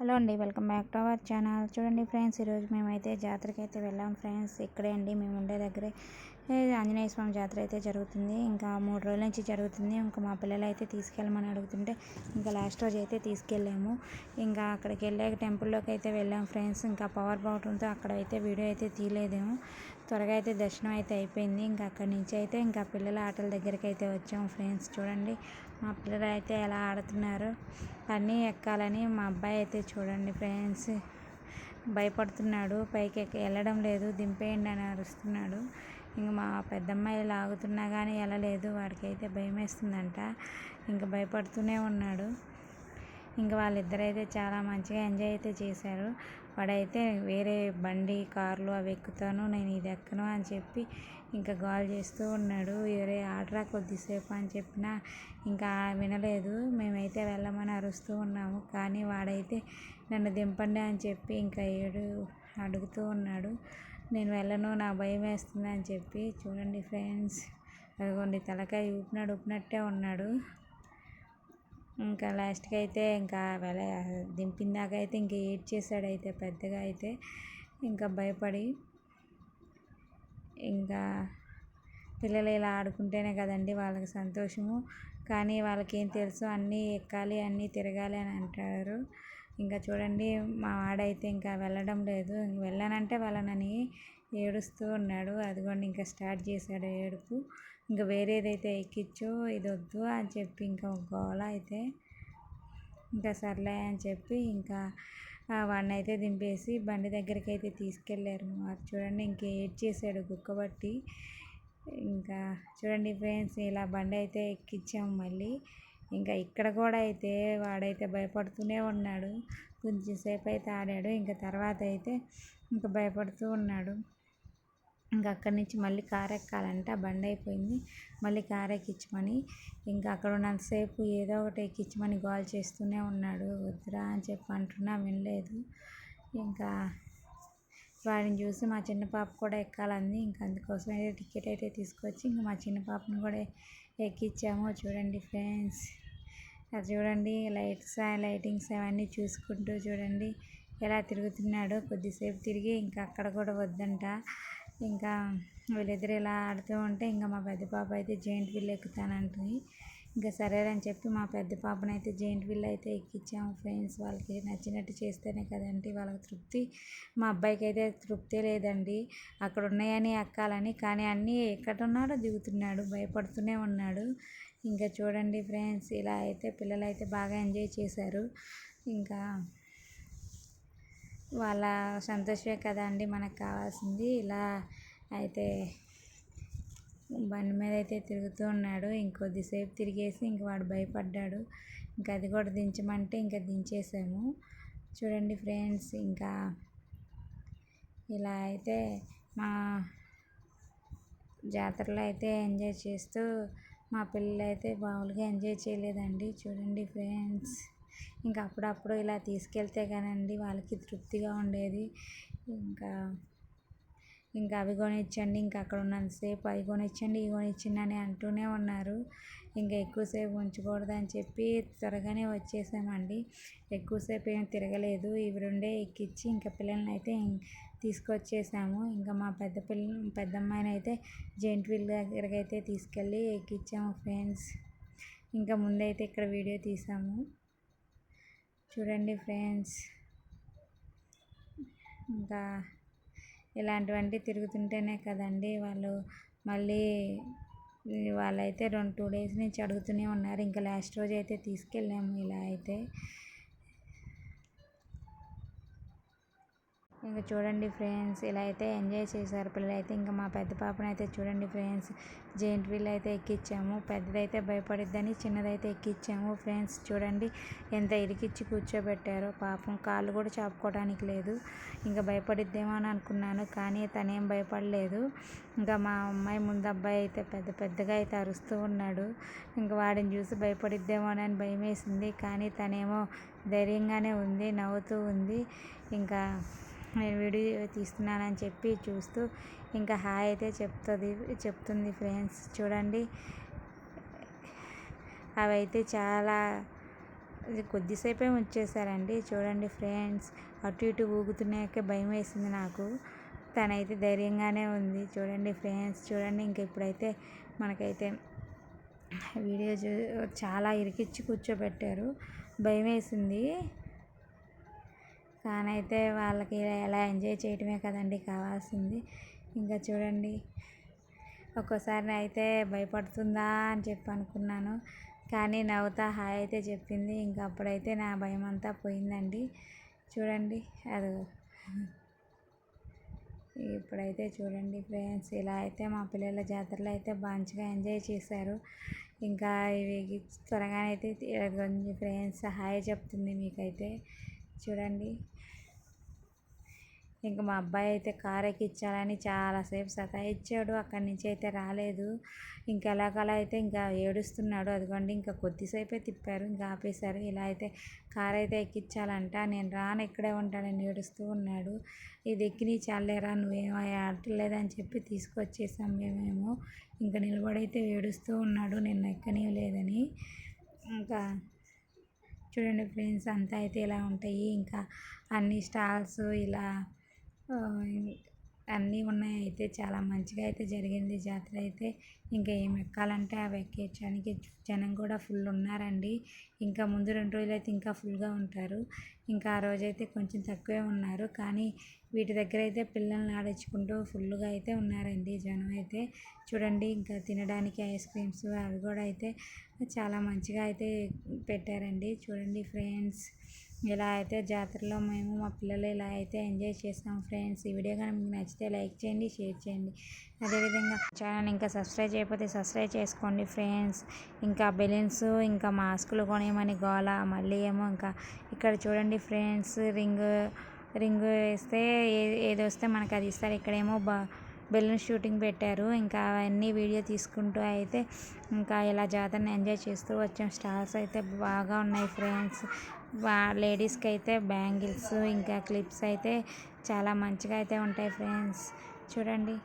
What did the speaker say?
Hello అండి welcome back to our channel. చూడండి friends ఈరోజు మేమైతే జాతరకి అయితే వెళ్ళాం ఫ్రెండ్స్. ఇక్కడే అండి మేము ఉండే దగ్గరే. ఆంజనేయ స్వామి జాతర అయితే జరుగుతుంది. ఇంకా మూడు రోజుల నుంచి జరుగుతుంది. ఇంకా మా పిల్లలు అయితే తీసుకెళ్ళమని అడుగుతుంటే ఇంకా లాస్ట్ రోజు అయితే తీసుకెళ్ళాము. ఇంకా అక్కడికి వెళ్ళాక టెంపుల్లోకి అయితే వెళ్ళాం ఫ్రెండ్స్. ఇంకా పవర్ పోవడంతో అక్కడ అయితే వీడియో అయితే తీయలేదేమో. త్వరగా అయితే దర్శనం అయితే అయిపోయింది. ఇంకా అక్కడి నుంచి అయితే ఇంకా పిల్లల ఆటల దగ్గరికి అయితే వచ్చాము ఫ్రెండ్స్. చూడండి మా పిల్లలు అయితే ఎలా ఆడుతున్నారు? అన్నీ ఎక్కాలని మా అబ్బాయి అయితే చూడండి ఫ్రెండ్స్. భయపడుతున్నాడు. పైకి ఎక్క వెళ్ళడం లేదు. దింపేయండి అని అరుస్తున్నాడు. ఇంక మా పెద్దమ్మాయి లాగుతున్నా కానీ వెళ్ళలేదు. వాడికైతే భయం వేస్తుందంట ఇంకా భయపడుతూనే ఉన్నాడు. ఇంకా వాళ్ళిద్దరైతే చాలా మంచిగా ఎంజాయ్ అయితే చేశారు. వాడైతే వేరే బండి కార్లు అవి ఎక్కుతాను నేను ఇది ఎక్కను అని చెప్పి ఇంకా గోల్ చేస్తూ ఉన్నాడు. వేరే ఆటరా కొద్దిసేపు అని చెప్పినా ఇంకా వినలేదు. మేమైతే వెళ్ళమని అరుస్తూ ఉన్నాము. కానీ వాడైతే నన్ను దింపండి అని చెప్పి ఇంకా ఏడు అడుగుతూ ఉన్నాడు. నేను వెళ్ళను నా భయం వేస్తుంది అని చెప్పి చూడండి ఫ్రెండ్స్ అదిగోండి తలకాయ ఊపినాడు ఊపినట్టే ఉన్నాడు. ఇంకా లాస్ట్కి అయితే ఇంకా వెళ్ళ దింపిందాకైతే అయితే ఇంక ఏడ్ చేశాడు అయితే పెద్దగా అయితే ఇంకా భయపడి ఇంకా పిల్లలు ఇలా ఆడుకుంటేనే కదండి వాళ్ళకి సంతోషము. కానీ వాళ్ళకి ఏం తెలుసు అన్నీ ఎక్కాలి అన్నీ తిరగాలి అని అంటారు. ఇంకా చూడండి మా వాడైతే ఇంకా వెళ్ళడం లేదు. వెళ్ళానంటే వెళ్ళనని ఏడుస్తూ ఉన్నాడు. అదిగోండి ఇంకా స్టార్ట్ చేశాడు ఏడుపు. ఇంకా వేరేదైతే ఎక్కించు ఇది వద్దు అని చెప్పి ఇంకా గోల అయితే ఇంకా సర్లే అని చెప్పి ఇంకా వాడిని అయితే దింపేసి బండి దగ్గరికి అయితే తీసుకెళ్ళారు. అది చూడండి ఇంక ఏడ్ చేశాడు కుక్కబట్టి ఇంకా చూడండి ఫ్రెండ్స్ ఇలా బండి అయితే ఎక్కించాము మళ్ళీ. ఇంకా ఇక్కడ కూడా అయితే వాడైతే భయపడుతూనే ఉన్నాడు. కొంచెంసేపు అయితే ఆడాడు. ఇంకా తర్వాత అయితే ఇంకా భయపడుతూ ఉన్నాడు. ఇంకా అక్కడి నుంచి మళ్ళీ కారు ఎక్కాలంటే ఆ బండి అయిపోయింది. మళ్ళీ కారు ఎక్కించమని ఇంకా అక్కడ ఉన్నంతసేపు ఏదో ఒకటి ఎక్కించమని గాల్ చేస్తూనే ఉన్నాడు. వద్దురా అని చెప్పి అంటున్నా వినలేదు. ఇంకా వాడిని చూసి మా చిన్న పాప కూడా ఎక్కాలంది. ఇంకా అందుకోసం అయితే టికెట్ అయితే తీసుకొచ్చి ఇంకా మా చిన్న పాపను కూడా ఎక్కించాము చూడండి ఫ్రెండ్స్. అది చూడండి లైట్స్ లైటింగ్స్ అవన్నీ చూసుకుంటూ చూడండి ఎలా తిరుగుతున్నాడో. కొద్దిసేపు తిరిగి ఇంకా అక్కడ కూడా వద్దంట. ఇంకా వీళ్ళిద్దరు ఇలా ఆడుతూ ఉంటే ఇంకా మా పెద్ద పాప అయితే జెయింట్ వీల్ ఎక్కుతానంటుంది. ఇంకా సరేనని చెప్పి మా పెద్ద పాపను అయితే జెయింట్ వీల్ అయితే ఎక్కించాము ఫ్రెండ్స్. వాళ్ళకి నచ్చినట్టు చేస్తేనే కదండి వాళ్ళకి తృప్తి. మా అబ్బాయికి అయితే తృప్తే లేదండి. అక్కడ ఉన్నాయని ఎక్కాలని కానీ అన్నీ ఎక్కడున్నాడో దిగుతున్నాడు భయపడుతూనే ఉన్నాడు. ఇంకా చూడండి ఫ్రెండ్స్ ఇలా అయితే పిల్లలు అయితే బాగా ఎంజాయ్ చేశారు. ఇంకా వాళ్ళ సంతోషమే కదా అండి మనకు కావాల్సింది. ఇలా అయితే బండి మీద అయితే తిరుగుతూ ఉన్నాడు. ఇంకొద్దిసేపు తిరిగేసి ఇంక వాడు భయపడ్డాడు. ఇంకా అది కూడా దించమంటే ఇంకా దించేసాము. చూడండి ఫ్రెండ్స్ ఇంకా ఇలా అయితే మా జాతరలో అయితే ఎంజాయ్ చేస్తూ మా పిల్లలు అయితే మామూలుగా ఎంజాయ్ చేయలేదండి. చూడండి ఫ్రెండ్స్. ఇంకా అప్పుడప్పుడు ఇలా తీసుకెళ్తే కానండి వాళ్ళకి తృప్తిగా ఉండేది. ఇంకా ఇంకా అవి కొనిచ్చండి ఇంకా అక్కడ ఉన్నంతసేపు అవి కొనిచ్చండి ఇవి కొనిచ్చండి అని అంటూనే ఉన్నారు. ఇంకా ఎక్కువసేపు ఉంచకూడదని చెప్పి త్వరగానే వచ్చేసామండి. ఎక్కువసేపు ఏం తిరగలేదు. ఇవి రెండే ఎక్కించి ఇంకా పిల్లల్ని అయితే తీసుకొచ్చేసాము. ఇంకా మా పెద్ద పిల్ల పెద్ద అమ్మాయిని అయితే జెయింట్ వీల్ దగ్గరికి అయితే తీసుకెళ్ళి ఎక్కించాము ఫ్రెండ్స్. ఇంకా ముందైతే ఇక్కడ వీడియో తీసాము. చూడండి ఫ్రెండ్స్. ఇంకా ఇలాంటివంటి తిరుగుతుంటేనే కదండి వాళ్ళు మళ్ళీ వాళ్ళైతే రెండు టూ డేస్ నుంచి అడుగుతూనే ఉన్నారు. ఇంకా లాస్ట్ రోజు అయితే తీసుకెళ్ళాము ఇలా అయితే. ఇంకా చూడండి ఫ్రెండ్స్ ఇలా అయితే ఎంజాయ్ చేశారు పిల్లలు అయితే ఇంకా మా పెద్ద పాపను అయితే చూడండి ఫ్రెండ్స్ జెయింట్ వీల్ అయితే ఎక్కించాము పెద్దదైతే భయపడిద్దని చిన్నదైతే ఎక్కించాము ఫ్రెండ్స్ చూడండి ఎంత ఇరికిచ్చి కూర్చోబెట్టారో. పాపం కాళ్ళు కూడా చాపుకోవడానికి లేదు. ఇంకా భయపడిద్దేమో అని అనుకున్నాను కానీ తనేం భయపడలేదు. ఇంకా మా అమ్మాయి ముందు అబ్బాయి అయితే పెద్ద పెద్దగా అయితే అరుస్తూ ఉన్నాడు. ఇంకా వాడిని చూసి భయపడిద్దేమో అని భయం వేసింది కానీ తనేమో ధైర్యంగానే ఉంది నవ్వుతూ ఉంది. ఇంకా నేను వీడియో తీస్తున్నానని చెప్పి చూస్తూ ఇంకా హాయ్ అయితే చెప్తుంది చెప్తుంది ఫ్రెండ్స్. చూడండి. అవి అయితే చాలా కొద్దిసేపే ఉంచేసారండి చూడండి ఫ్రెండ్స్. అటు ఇటు ఊగుతున్నాక భయం వేసింది నాకు. తనైతే ధైర్యంగానే ఉంది. చూడండి ఫ్రెండ్స్. చూడండి ఇంక ఇప్పుడైతే మనకైతే వీడియో చూ చాలా ఇరికిచ్చి కూర్చోబెట్టారు. భయం వేసింది. తానైతే వాళ్ళకి ఎలా ఎంజాయ్ చేయటమే కదండి కావాల్సింది. ఇంకా చూడండి ఒక్కోసారి అయితే భయపడుతుందా అని చెప్పి అనుకున్నాను. కానీ నవ్వుతా హాయ్ అయితే చెప్పింది. ఇంకా అప్పుడైతే నా భయం అంతా పోయిందండి. చూడండి అది. ఇప్పుడైతే చూడండి ఫ్రెండ్స్ ఇలా అయితే మా పిల్లల జాతరలో అయితే మంచిగా ఎంజాయ్ చేశారు. ఇంకా ఇవి త్వరగానైతే కొంచెం ఫ్రెండ్స్ హాయ్ చెప్తుంది మీకైతే. చూడండి. ఇంకా మా అబ్బాయి అయితే కార్ ఎక్కించాలని చాలాసేపు సతాయించాడు అక్కడి నుంచి అయితే రాలేదు. ఇంకా ఎలాగలా అయితే ఇంకా ఏడుస్తున్నాడు. అదిగోండి ఇంకా కొద్దిసేపే తిప్పారు. ఇంకా ఆపేశారు. ఇలా అయితే కార్ అయితే ఎక్కించాలంట. నేను రాను ఇక్కడే ఉంటానని ఏడుస్తూ ఉన్నాడు. ఇది ఎక్కిని చాలేరా? నువ్వేమో ఆడలేదని చెప్పి తీసుకొచ్చేసాం మేమేమో. ఇంకా నిలబడైతే ఏడుస్తూ ఉన్నాడు. నేను ఎక్కని లేదని ఇంకా చూడండి ఫ్రెండ్స్ అంతా అయితే ఇలా ఉంటాయి. ఇంకా అన్ని స్టాల్స్ ఇలా అన్నీ ఉన్నాయి. అయితే చాలా మంచిగా అయితే జరిగింది జాతర అయితే. ఇంకా ఏం ఎక్కాలంటే అవి ఎక్కించడానికి జనం కూడా ఫుల్ ఉన్నారండి. ఇంకా ముందు రెండు రోజులు అయితే ఇంకా ఫుల్గా ఉంటారు. ఇంకా ఆ రోజైతే కొంచెం తక్కువే ఉన్నారు. కానీ వీటి దగ్గర అయితే పిల్లల్ని ఆడించుకుంటూ ఫుల్గా అయితే ఉన్నారండి జనం అయితే. చూడండి ఇంకా తినడానికి ఐస్ క్రీమ్స్ అవి కూడా అయితే చాలా మంచిగా అయితే పెట్టారండి. చూడండి ఫ్రెండ్స్ ఇలా అయితే జాతరలో మేము మా పిల్లలు ఇలా అయితే ఎంజాయ్ చేస్తాం ఫ్రెండ్స్. ఈ వీడియో కానీ మీకు నచ్చితే లైక్ చేయండి షేర్ చేయండి. అదేవిధంగా ఛానల్ ఇంకా సబ్స్క్రైబ్ చేయకపోతే సబ్స్క్రైబ్ చేసుకోండి ఫ్రెండ్స్. ఇంకా బెలూన్స్ ఇంకా మాస్కులు కొనేయమని గోల మళ్ళీ ఏమో ఇంకా ఇక్కడ చూడండి ఫ్రెండ్స్ రింగ్ రింగ్ వేస్తే ఏది వస్తే మనకు అది ఇస్తారు. ఇక్కడేమో బా బెలూన్ షూటింగ్ పెట్టారు. ఇంకా అవన్నీ వీడియో తీసుకుంటూ అయితే ఇంకా ఇలా జాతరని ఎంజాయ్ చేస్తూ వచ్చాం. స్టార్స్ అయితే బాగా ఉన్నాయి ఫ్రెండ్స్. లేడీస్కి అయితే బ్యాంగిల్స్ ఇంకా క్లిప్స్ అయితే చాలా మంచిగా అయితే ఉంటాయి ఫ్రెండ్స్. చూడండి.